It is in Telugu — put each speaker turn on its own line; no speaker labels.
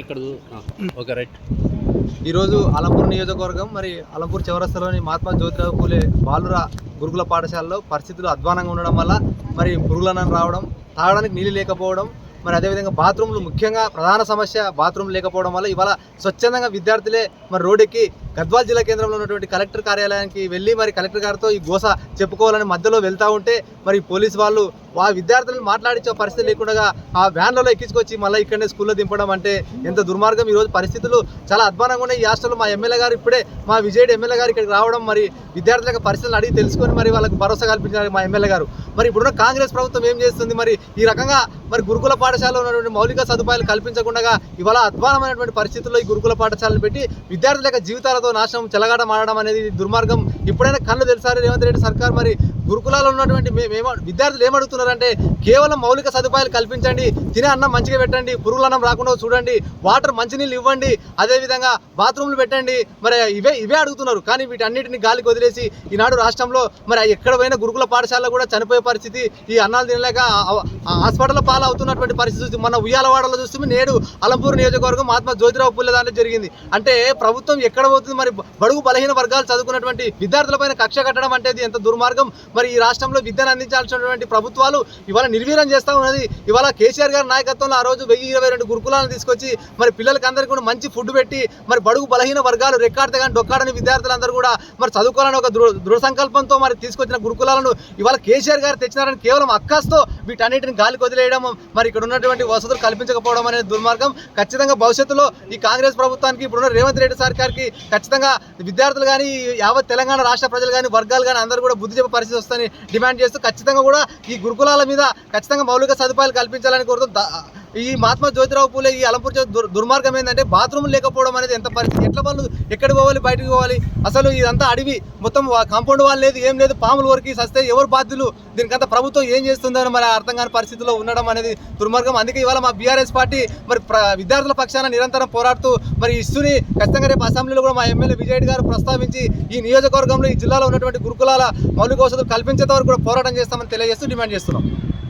ఇక్కడ ఓకే రైట్.
ఈరోజు అలంపూర్ నియోజకవర్గం మరి అలంపూర్ చౌరస్తలోని మహాత్మా జ్యోతిరావు పూలే బాలుర గురుకుల పాఠశాలలో పరిస్థితులు అధ్వానంగా ఉండడం వల్ల మరి పురుగులనం రావడం తాగడానికి నీళ్ళు లేకపోవడం మరి అదేవిధంగా బాత్రూమ్లు ముఖ్యంగా ప్రధాన సమస్య బాత్రూమ్ లేకపోవడం వల్ల ఇవాళ స్వచ్ఛందంగా విద్యార్థులే మరి రోడ్డుకి గద్వాల్ జిల్లా కేంద్రంలో ఉన్నటువంటి కలెక్టర్ కార్యాలయానికి వెళ్ళి మరి కలెక్టర్ గారితో ఈ గోస చెప్పుకోవాలని మధ్యలో వెళ్తూ ఉంటే మరి పోలీస్ వాళ్ళు ఆ విద్యార్థులను మాట్లాడించే పరిస్థితి లేకుండా ఆ వ్యాన్లలో ఎక్కించుకొచ్చి మళ్ళీ ఇక్కడనే స్కూల్లో దింపడం అంటే ఎంత దుర్మార్గం. ఈరోజు పరిస్థితులు చాలా అధ్వానంగా ఉన్నాయి. ఈ హాస్టల్లో మా ఎమ్మెల్యే గారు ఇప్పుడే మా విజయుడు ఎమ్మెల్యే గారు ఇక్కడికి రావడం మరి విద్యార్థుల యొక్క పరిస్థితులను అడిగి తెలుసుకొని మరి వాళ్ళకి భరోసా కల్పించారు మా ఎమ్మెల్యే గారు. మరి ఇప్పుడున్న కాంగ్రెస్ ప్రభుత్వం ఏం చేస్తుంది? మరి ఈ రకంగా మరి గురుకుల పాఠశాలలో ఉన్నటువంటి మౌలిక సదుపాయాలు కల్పించకుండా ఇవాళ అధ్వానమైనటువంటి పరిస్థితుల్లో ఈ గురుకుల పాఠశాలను పెట్టి విద్యార్థుల యొక్క జీవితాలతో నాశనం చెలగాట మారడం అనేది దుర్మార్గం. ఇప్పుడైనా కళ్ళు తెలిసారు రేవంత్ రెడ్డి సర్కార్ మరి. గురుకులాలు ఉన్నటువంటి మేము విద్యార్థులు ఏమడుగుతున్నారంటే కేవలం మౌలిక సదుపాయాలు కల్పించండి తినే అన్నం మంచిగా పెట్టండి పురుగుల అన్నం రాకుండా చూడండి వాటర్ మంచినీళ్ళు ఇవ్వండి అదేవిధంగా బాత్రూమ్లు పెట్టండి. మరి ఇవే ఇవే అడుగుతున్నారు. కానీ వీటన్నిటిని గాలికి వదిలేసి ఈనాడు రాష్ట్రంలో మరి ఎక్కడ పోయిన గురుకుల పాఠశాలలో కూడా చనిపోయే పరిస్థితి ఈ అన్నాలు తినలేక హాస్పిటల్ పాలు అవుతున్నటువంటి పరిస్థితి చూసి మన ఉయ్యాలవాడలో చూస్తే నేడు అలంపూర్ నియోజకవర్గం మహాత్మా జ్యోతిరావు పుల్లే దాంట్లో జరిగింది. అంటే ప్రభుత్వం ఎక్కడ పోతుంది? మరి బడుగు బలహీన వర్గాలు చదువుకున్నటువంటి విద్యార్థులపైన కక్ష కట్టడం అంటే ఎంత దుర్మార్గం? మరి ఈ రాష్ట్రంలో విద్యను అందించాల్సినటువంటి ప్రభుత్వాలు ఇవాళ నిర్వీర్యం చేస్తా ఉన్నది. ఇవాళ కేసీఆర్ గారి నాయకత్వంలో ఆ రోజు వెయ్యి ఇరవై రెండు గురుకులాలను తీసుకొచ్చి మరి పిల్లలకి అందరికీ కూడా మంచి ఫుడ్ పెట్టి మరి బడుగు బలహీన వర్గాలు రెక్కాడితే కానీ డొక్కాడని విద్యార్థులందరూ కూడా మరి చదువుకోవాలని ఒక దృఢ సంకల్పంతో మరి తీసుకొచ్చిన గురుకులాలను ఇవాళ కేసీఆర్ గారు తెచ్చినారని కేవలం అక్కస్తో వీటన్నిటిని గాలికి వదిలేయడం మరి ఇక్కడ ఉన్నటువంటి వసతులు కల్పించకపోవడం అనేది దుర్మార్గం. ఖచ్చితంగా భవిష్యత్తులో ఈ కాంగ్రెస్ ప్రభుత్వానికి ఇప్పుడున్న రేవంత్ రెడ్డి సర్కార్కి ఖచ్చితంగా విద్యార్థులు కానీ యావత్ తెలంగాణ రాష్ట్ర ప్రజలు కానీ వర్గాలు కానీ అందరూ కూడా బుద్ధి చెప్పే పరిస్థితి వస్తుందని డిమాండ్ చేస్తూ ఖచ్చితంగా కూడా ఈ గురుకులాల మీద ఖచ్చితంగా మౌలిక సదుపాయాలు కల్పించాలని కోరుతూ ఈ మహాత్మా జ్యోతిరావు పూలే ఈ అలంపూర్ దుర్- దుర్మార్గం ఏంటంటే బాత్రూమ్ లేకపోవడం అనేది ఎంత పరిస్థితి? ఎట్లా వాళ్ళు ఎక్కడికి పోవాలి బయటకు పోవాలి? అసలు ఇదంతా అడవి. మొత్తం కాంపౌండ్ వాళ్ళు లేదు ఏం లేదు. పాములు వరకు సస్తే ఎవరు బాధ్యులు? దీనికంతా ప్రభుత్వం ఏం చేస్తుందని మరి అర్థం కాని పరిస్థితిలో ఉండడం అనేది దుర్మార్గం. అందుకే ఇవాళ మా బీఆర్ఎస్ పార్టీ మరి ప్ర- విద్యార్థుల పక్షాన నిరంతరం పోరాడుతూ మరి ఇష్యూని ఖచ్చితంగా రేపు అసెంబ్లీలో కూడా మా ఎమ్మెల్యే విజయ్ గారు ప్రస్తావించి ఈ నియోజకవర్గంలో ఈ జిల్లాలో ఉన్నటువంటి గురుకులాల మౌలిక వసతులు కల్పించేంత వరకు కూడా పోరాటం చేస్తామని తెలియజేస్తూ డిమాండ్ చేస్తున్నాం.